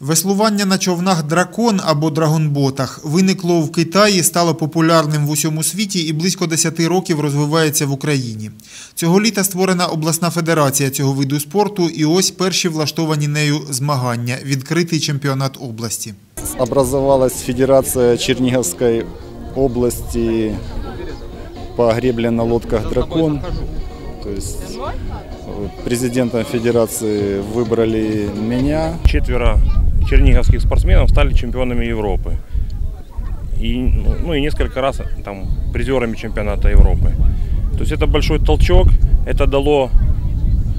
Веслування на човнах дракон або драгонботах виникло в Китаї, стало популярним в усьому світі і близько 10 років розвивається в Україні. Цього літа створена обласна федерація цього виду спорту, і ось перші влаштовані нею змагання відкритий чемпіонат області. Образовалась Федерация Черниговской области по гребле на лодках «Дракон». То есть э, президентом федерации выбрали меня. четверо черниговских спортсменов стали чемпионами Европы. И, ну, и несколько раз там, призерами чемпионата Европы. То есть это большой толчок, это дало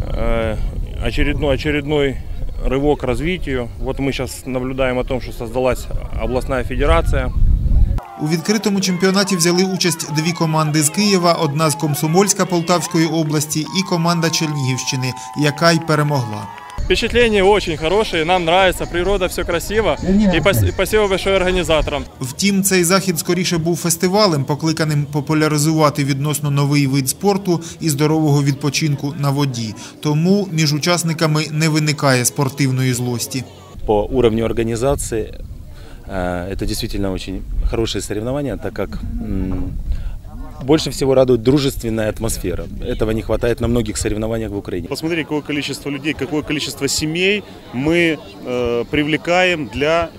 э, очередной, очередной рывок к развитию. Вот мы сейчас наблюдаем о том, что создалась областная федерация. У відкритому чемпіонаті взяли участь дві команди з Києва, одна з Комсомольська Полтавської області і команда Чернігівщини, яка й перемогла. Впечатления очень хорошие, нам нравится, природа, все красиво. И спасибо большое организаторам. Втім, цей захід скоріше був фестивалем, покликаним популяризувати відносно новий вид спорту і здорового відпочинку на воді. Тому між учасниками не виникає спортивної злості. по уровню организации э, это действительно очень хорошие так как м, больше всего радует дружественная атмосфера. Этого не хватает на многих соревнованиях в Украине. Посмотрите, какое количество людей, какое количество семей мы э, привлекаем для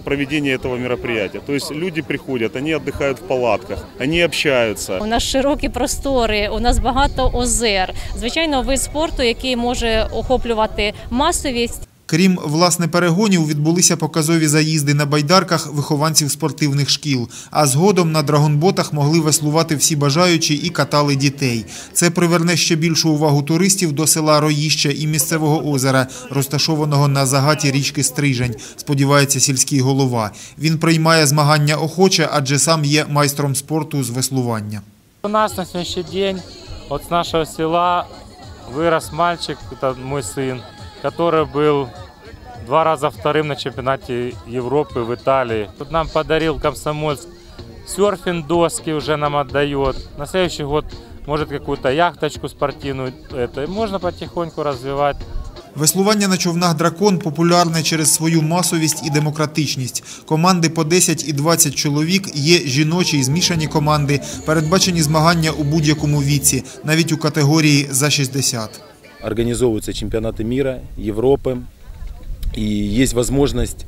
проведения этого мероприятия. То есть люди приходят, они отдыхают в палатках, они общаются. У нас широкі простори, у нас багато озер. Звичайно, вид спорту, який може охоплювати масовість. Крім власне перегонів, відбулися показові заїзди на байдарках вихованців спортивних шкіл. А згодом на драгонботах могли веслувати всі бажаючі і катали дітей. Це приверне ще більшу увагу туристів до села Роїще і місцевого озера, розташованого на загаті річки Стрижень. Сподівається сільський голова. Він приймає змагання охоче, адже сам є майстром спорту з веслування. У нас на сегодняшний день вот с нашего села вырос мальчик, это мой сын, который был два раза вторым на чемпионате Европы в Италии. Тут нам подарил Комсомольск серфинг доски уже нам отдает. На следующий год может какую-то яхточку спортивную. Это и можно потихоньку развивать. Веслування на човнах дракон популярне через свою масовість і демократичність. Команди по 10 і 20 чоловік є жіночі і змішані команди, передбачені змагання у будь-якому віці, навіть у категорії за 60. Организовываются чемпионаты мира, Европы. И есть возможность,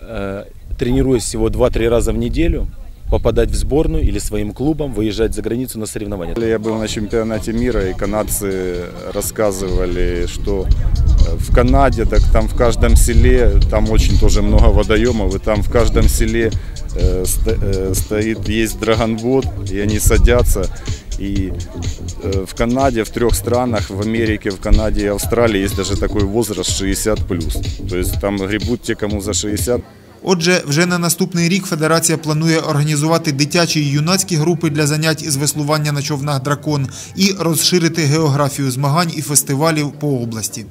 э, тренируясь всего 2-3 раза в неделю, попадать в сборную или своим клубом выезжать за границу на соревнования. Я был на чемпионате мира, и канадцы рассказывали, что э, в Канаде, так там в каждом селе, там очень тоже много водоемов, и там в каждом селе э, сто- э, стоит, есть драгонбот, и они садятся. И э, в Канаде, в трех странах, в Америке, в Канаде и Австралии есть даже такой возраст 60+. То есть там гребут те, кому за 60, Отже, вже на наступний рік федерація планує організувати дитячі і юнацькі групи для занять із веслування на човнах дракон і розширити географію змагань і фестивалів по області.